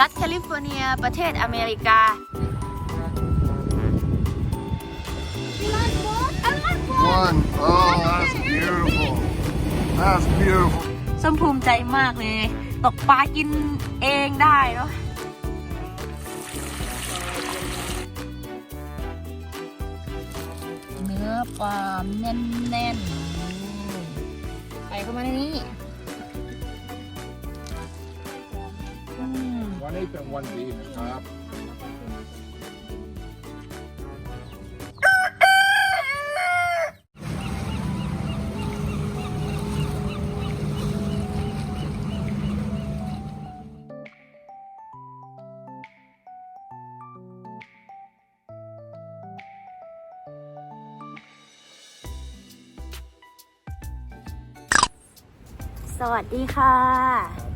รัฐแคลิฟอร์เนีย ประเทศอเมริกา One. Oh, that's beautiful. That's beautiful. ส้มภูมิใจมากเลย ตกปลากินเองได้เนาะเนื้อปลาแน่นๆใส่เข้ามาในนี้ มวันนี้เป็นวันดีนะครับ สวัสดีค่ะ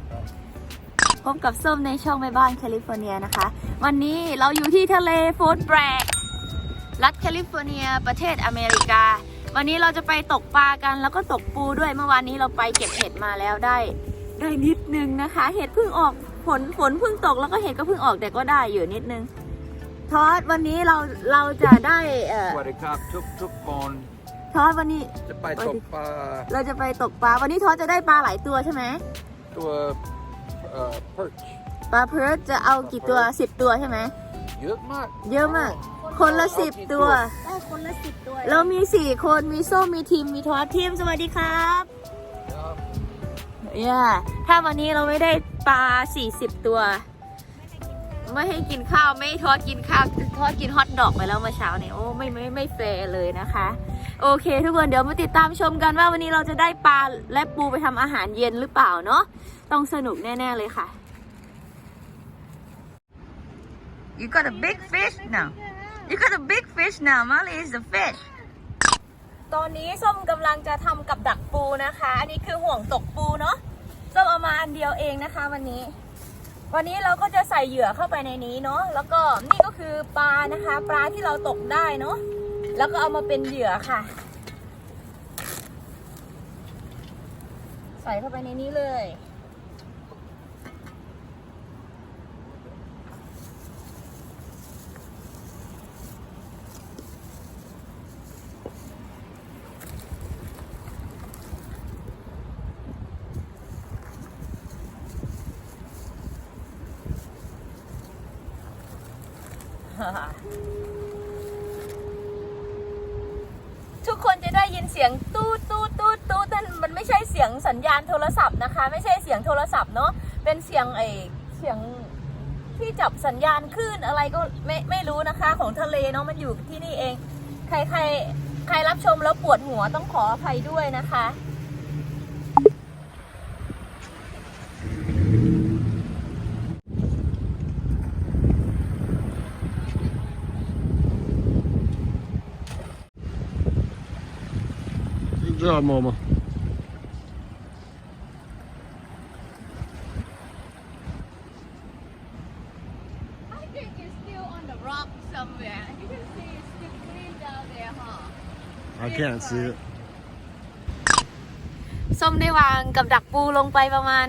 พบกับส้มในช่องแม่บ้านแคลิฟอร์เนียนะคะ วันนี้เราอยู่ที่ทะเลฟูดแบรกรัฐแคลิฟอร์เนีย ประเทศอเมริกา วันนี้เราจะไปตกปลากันแล้วก็ตกปูด้วยเมื่อวานนี้เราไปเก็บเห็ดมาแล้วได้ ได้นิดนึงนะคะ เห็ดเพิ่งออกฝนฝนเพิ่งตกแล้วก็เห็ดก็เพิ่งออกแต่ก็ได้อยู่นิดนึงทอดวันนี้เราเราจะได้เอ่อสวัสดีครับทุกทุกคนทอดวันนี้ จะไปตกปลาเราจะไปตกปลาวันนี้ทอดจะได้ปลาหลายตัวใช่ไหมตัว เอ่อ perch ปลาเพิร์ดจะเอากี่ตัวสิบตัวใช่ไหม เยอะมากเยอะมาก คนละสิบตัว ได้คนละสิบตัวเรามีสี่คนมีส้มมีทีมมีทอดทีมสวัสดีครับครับย่าถ้าวันนี้เราไม่ได้ปลาสี่สิบตัว ไม่ให้กินข้าวไม่ทอดกินข้าวทอดกินฮอทดอกไปแล้วเมื่อเช้าเนี่ยโอ้ไม่ไม่ไม่แฟร์เลยนะคะ โอเค ทุกคนเดี๋ยวมาติดตามชมกันว่าวันนี้เราจะได้ปลาและปูไปทำอาหารเย็นหรือเปล่าเนาะต้องสนุกแน่ ๆ เลยค่ะ You got a big fish now You got a big fish now Molly is the fish ตอนนี้ส้มกำลังจะทำกับดักปูนะคะ อันนี้คือห่วงตกปูเนาะส้มเอามาอันเดียวเองนะคะวันนี้ วันนี้เราก็จะใส่เหยื่อเข้าไปในนี้เนาะแล้วก็นี่ก็คือปลานะคะ ปลาที่เราตกได้เนาะแล้วก็เอามาเป็นเหยื่อค่ะ ใส่เข้าไปในนี้เลย ทุกคนจะ ได้ยินเสียงตู้ตู้ตู้ตู้แต่มันไม่ใช่เสียงสัญญาณโทรศัพท์นะคะ ไม่ใช่เสียงโทรศัพท์เนาะเป็นเสียงไอเสียงที่จับสัญญาณคลื่นอะไรก็ไม่ไม่รู้นะคะ ของทะเลเนาะมันอยู่ที่นี่เอง ใครใครใครรับชมแล้วปวดหัวต้องขออภัยด้วยนะคะ Good job, Mama. I think it's still on the rock somewhere you can see it's still green down there huh I can't see it. ส้มได้วางกับดักปูลงไปประมาณ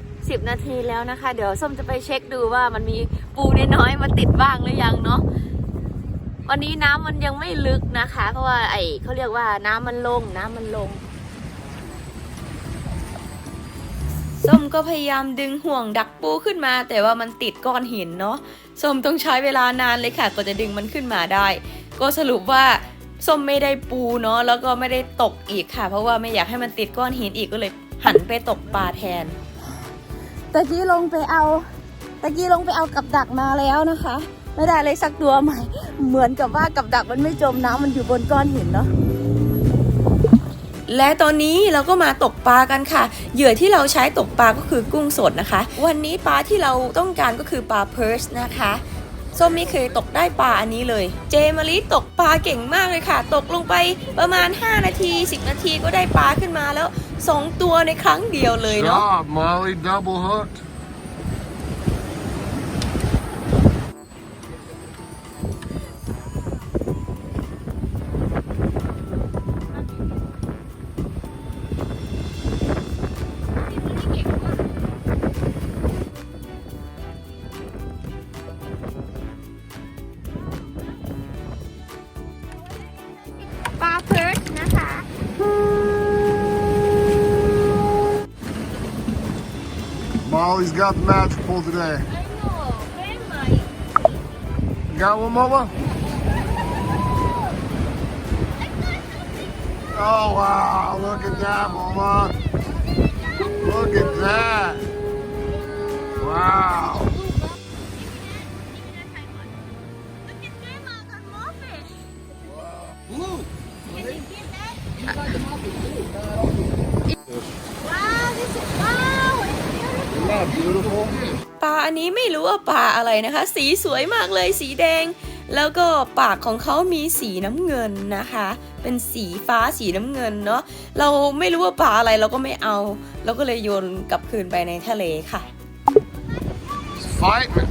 10 นาทีแล้วนะคะ เดี๋ยวส้มจะไปเช็คดูว่ามันมีปูน้อยๆมาติดบ้างหรือยังเนาะ วันนี้น้ำมันยังไม่ลึกนะคะ เพราะว่าไอเขาเรียกว่าน้ำมันลง น้ำมันลง ส้มก็พยายามดึงห่วงดักปูขึ้นมา แต่ว่ามันติดก้อนหินเนาะส้มต้องใช้เวลานานเลยค่ะกว่าจะดึงมันขึ้นมาได้ ก็สรุปว่าส้มไม่ได้ปูเนาะแล้วก็ไม่ได้ตกอีกค่ะ เพราะว่าไม่อยากให้มันติดก้อนหินอีกก็เลยหันไปตกปลาแทนตะกี้ลงไปเอาตะกี้ลงไปเอากับดักมาแล้วนะคะ ไม่ได้เลยสักตัวใหม่ เหมือนกับว่ากับดักมันไม่จมน้ำมันอยู่บนก้อนหินเนาะและตอนนี้เราก็มาตกปลากันค่ะ เหยื่อที่เราใช้ตกปลาก็คือกุ้งสดนะคะ วันนี้ปลาที่เราต้องการก็คือปลาเพิร์สนะคะส้มไม่เคยตกได้ปลาอันนี้เลย เจมารีตกปลาเก่งมากเลยค่ะ ตกลงไปประมาณ 5 นาที 10 นาทีก็ได้ปลาขึ้นมาแล้ว 2 ตัวในครั้งเดียวเลยเนาะ Job, Molly. Double hooked. Got the magic pool today. I know. Very. You got one, Mama? Oh, wow. Look at that, Mama. Look at that. Wow. Beautiful. Isn't that beautiful? ปลาอันนี้ไม่รู้ว่าปลาอะไรนะคะ สีสวยมากเลยสีแดง แล้วก็ปากของเขามีสีน้ำเงินนะคะ เป็นสีฟ้าสีน้ำเงินเนาะเราไม่รู้ว่าปลาอะไรเราก็ไม่เอาเราก็เลยโยนกลับคืนไปในทะเลค่ะ It's fighting.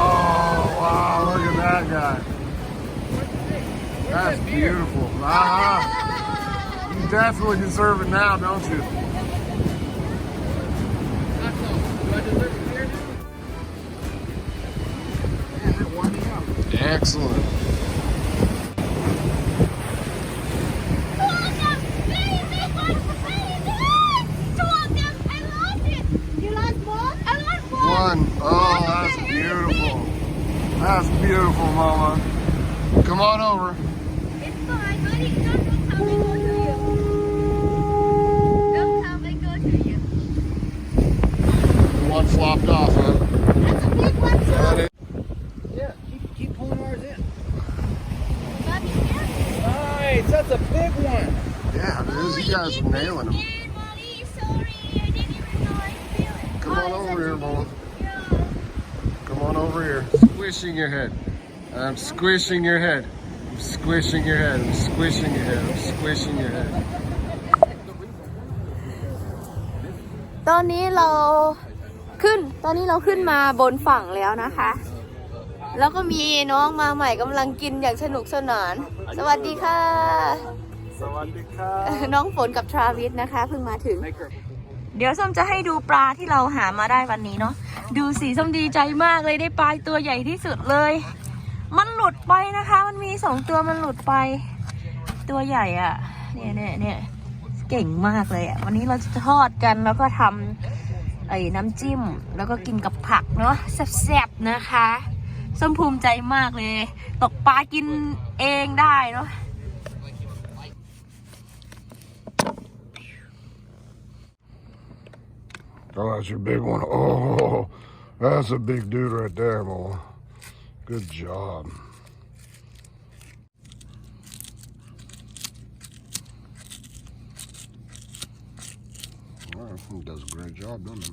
Oh, wow. Look at that guy. That's beautiful. Uh-huh. You definitely deserve it now, don't you? Excellent. Two of them. Very big one. Very big. Two of them. I lost it. You lost both? I lost both. One. Oh, that's beautiful. That's beautiful, Mama. Come on over. One flopped off, huh? That's a big one, too. Got it. Yeah, keep, keep pulling ours in. Bobby, yeah. Nice, that's a big one. Yeah, dude, you guys are nailing them. Scared, Molly. Sorry. I didn't even know I feel it. Come on Oh, over it's here, a- Mama. Yeah. Come on over here. Squishing your head. I'm squishing your head. I'm squishing your head. I'm squishing your head. I'm squishing your head. ตอนนี้เราขึ้น ตอนนี้เราขึ้นมาบนฝั่งแล้วนะคะ แล้วก็มีน้องมาใหม่กำลังกินอย่างสนุกสนาน สวัสดีค่ะน้องฝนกับทราวิสนะคะเพิ่งมาถึง Make her. เดี๋ยวส้มจะให้ดูปลาที่เราหามาได้วันนี้เนาะ ดูสีส้มดีใจมากเลยได้ปลาตัวใหญ่ที่สุดเลย มันหลุดไปนะคะ มันมีสองตัวมันหลุดไป ตัวใหญ่อะ่ะ เนี่ยเนี่ยเนี่ยเก่งมากเลยอะ่ะ วันนี้เราจะทอดกันแล้วก็ทำ ไอ้น้ำจิ้ม แล้วก็กินกับผักเนาะแซ่บๆนะคะส้มภูมิใจมากเลย ตกปลากินเองได้เนาะ Oh, that's your big one. Oh, that's a big dude right there, Mama. Good job. He does a great job, doesn't it?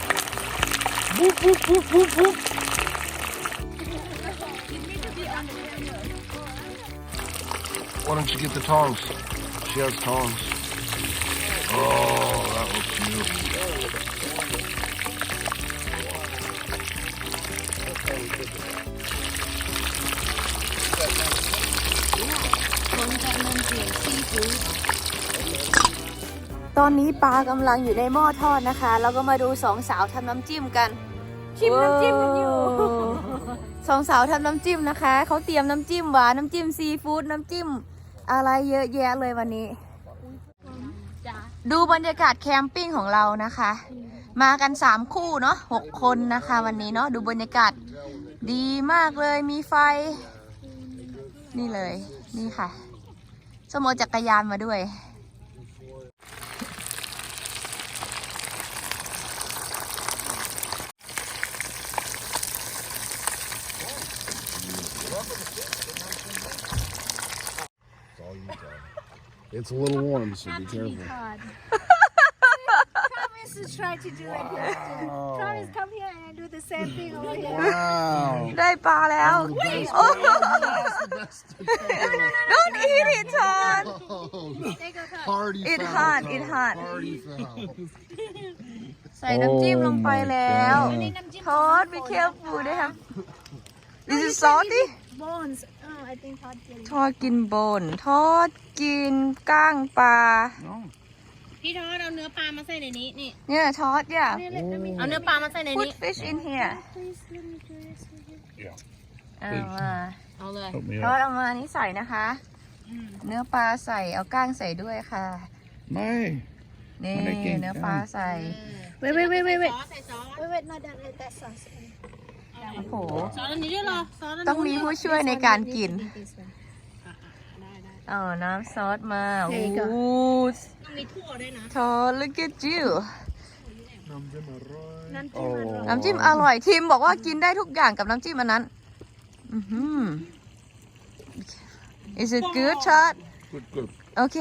before you put it in. Why don't you get the tongs? She has tongs. Oh, that looks beautiful. Dạ. ตอนนี้ปลากำลังอยู่ในหม้อทอดนะคะแล้วก็มาดูสองสาวทำน้ำจิ้มกันชิมน้ำจิ้มกันอยู่สองสาวทำน้ำจิ้มนะคะ เขาเตรียมน้ำจิ้มหวานน้ำจิ้มซีฟู้ดน้ำจิ้ม อะไรเยอะแยะเลยวันนี้ดูบรรยากาศแคมปิ้งของเรานะคะ มากันสามคู่เนาะหกคนนะคะวันนี้เนาะดูบรรยากาศดีมากเลยมีไฟ นี่เลย นี่ค่ะสมโมจักรยานมาด้วย It's a little warm, so be careful. Promise to try to do like this. too. Promise come here and do the same thing over here. Wow. ได้ปลาแล้วโอ้ Don't eat it Todd Take a cut. Party It foul, hot, Tom. it hot. Party foul. ใส่น้ำจิ้มลงไปแล้ว อันนี้น้ำจิ้ม ทอด be careful ด้วยครับ This is salty Bones. Oh, I think hot chili. ทอดกินบน ทอด กินก้างปลาพี่ทอดเอาเนื้อปลามาใส่ในนี้นี่เนี่ยทอดอย่า Really? Let me เอาเนื้อปลามาใส่ใน put นี้ fish in here please let me do this. with you. เอามาเอาเลยทอดเอามานี่ใส่นะคะเนื้อปลาใส่เอาก้างใส่ด้วยค่ะ May. นี่มันได้กินเนื้อปลาใส่ Wait, wait, wait, wait, wait. ซอสใส่ซอส Wait, wait, not that, that, that sauce. โอ้โห ซอสอันนี้ด้วยเหรอซอสอันต้องนู้นมีด้วยผู้ช่วยในการกิน This one. เอาน้ำซอสมา There โอ้ you go ต้องมีถั่วด้วยนะทอด look at you น้ำจิ้มอร่อยน้ำจิ้มอร่อยทีมบอกว่ากินได้ทุกอย่างกับน้ำจิ้มอันนั้นอือหือ is it good ชอต Good, good. โอเค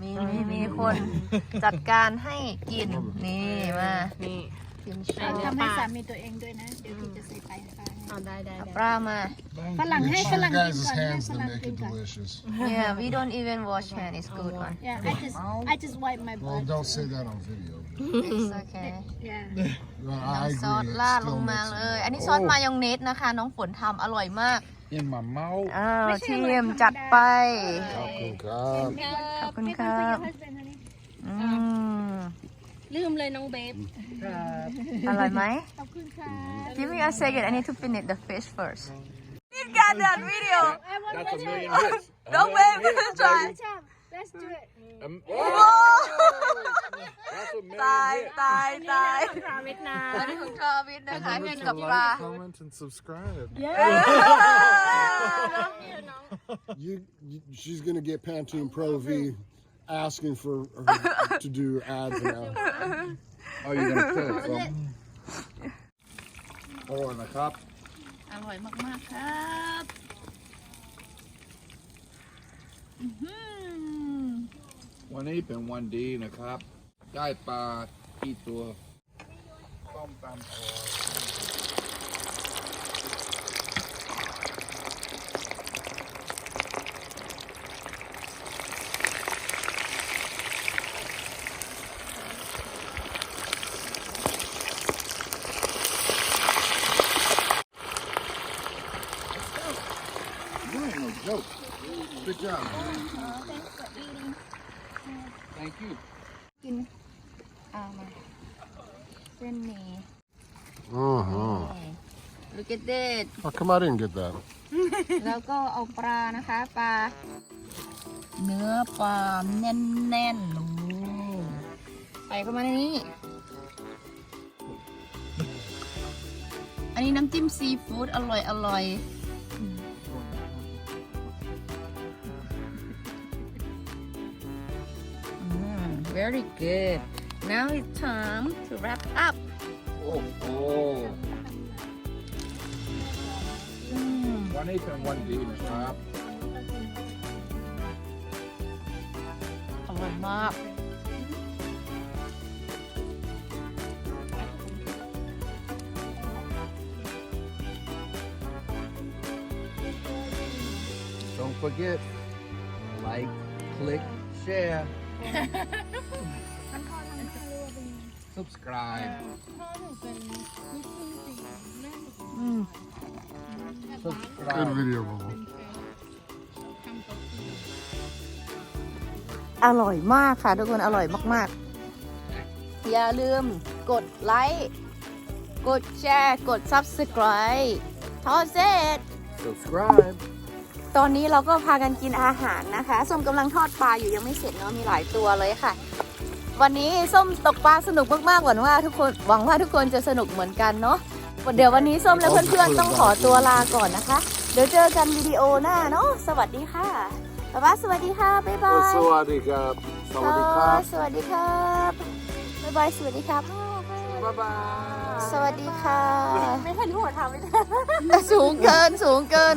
มีมีมีคนจัดการให้กินนี่มานี่ ทีมชใส่อเนื้อทำให้สามีตัวเองด้วยนะ เดี๋ยวพี่จะใส่ไปนะคะเอาได้ได้เอาได้ปลามา ฝรั่งให้ It's ฝ your รั่งกิน guys' ก่อนให้ hands ฝ that รั่ง make กิน it ก่อน delicious. yeah we don't even wash hand it's good one Yeah I just I just wipe my Well, butt don't say that on video. it's okay Yeah Well, I น้ำซอส agree. It ลาดล still งมา makes เล it ยอันนี้ซอสมายองเนสนะคะ น้องฝนทำอร่อยมาก In my mouth. อ้าวทีมจัดไป God. ขอบคุณ Pick ค one รั for บ your husband honey อืม ลืมเลยน้องเบฟ อร่อยไหม ขอบคุณค่ะ Give me a second I need to finish the fish first Did got that video I want That's a to million hits. Don't wait try Let's do it Um, โอ้ That's a million ตาย hits. ตายตาย พราวิทนา อันนี้ของทราวิทนะคะกินกับปลา comment, and subscribe. เย้ You, you, she's gonna get Pantene Pro V asking for her to do ads now. Oh, you're gonna cook them. Oh, and the cup. อร่อยมาก ๆ ครับอื้อหือ วันนี้เป็นวันดีนะครับ ได้ปลากี่ตัวต้มตำอร่อ Job. Thank you. เอามาเส้นหมี่ Uh huh. Look at that How come I didn't get that? แล้วก็เอาปลานะคะ ปลา เนื้อปลาแน่นๆโอ้ใส่เข้ามาในนี้ อันนี้น้ำจิ้มซีฟู้ดอร่อยอร่อยอื very good now it's time to wrap up Oh, oh. อืม วันนี้เป็นวันดีนะครับ อร่อยมาก Don't forget, like, click, share, Subscribe, อืม Good subscribe. video, Bubba. อร่อยมากค่ะ ทุกคนอร่อยมากๆ อย่าลืมกดไลค์กดแชร์ กด Subscribe ทอดเสร็จ Subscribe. ตอนนี้เราก็พากันกินอาหารนะคะ ส้มกำลังทอดปลาอยู่ยังไม่เสร็จเนาะมีหลายตัวเลยค่ะ วันนี้ส้มตกปลาสนุกมากๆหวังว่าทุกคนหวังว่าทุกคนจะสนุกเหมือนกันเนาะเดี๋ยววันนี้ส้มและเพื่อนๆต้องขอตัวลาก่อนนะคะ เดี๋ยวเจอกันวิดีโอหน้าเนาะสวัสดีค่ะป๊าป๊าสวัสดีค่ะบ๊ายบายสวัสดีครับสวัสดีครับสวัสดีครับบ๊ายบายสวัสดีครับบ๊ายบายสวัสดีค่ะ ไม่ทันหัวทำไม่ได้สูงเกินสูงเกิน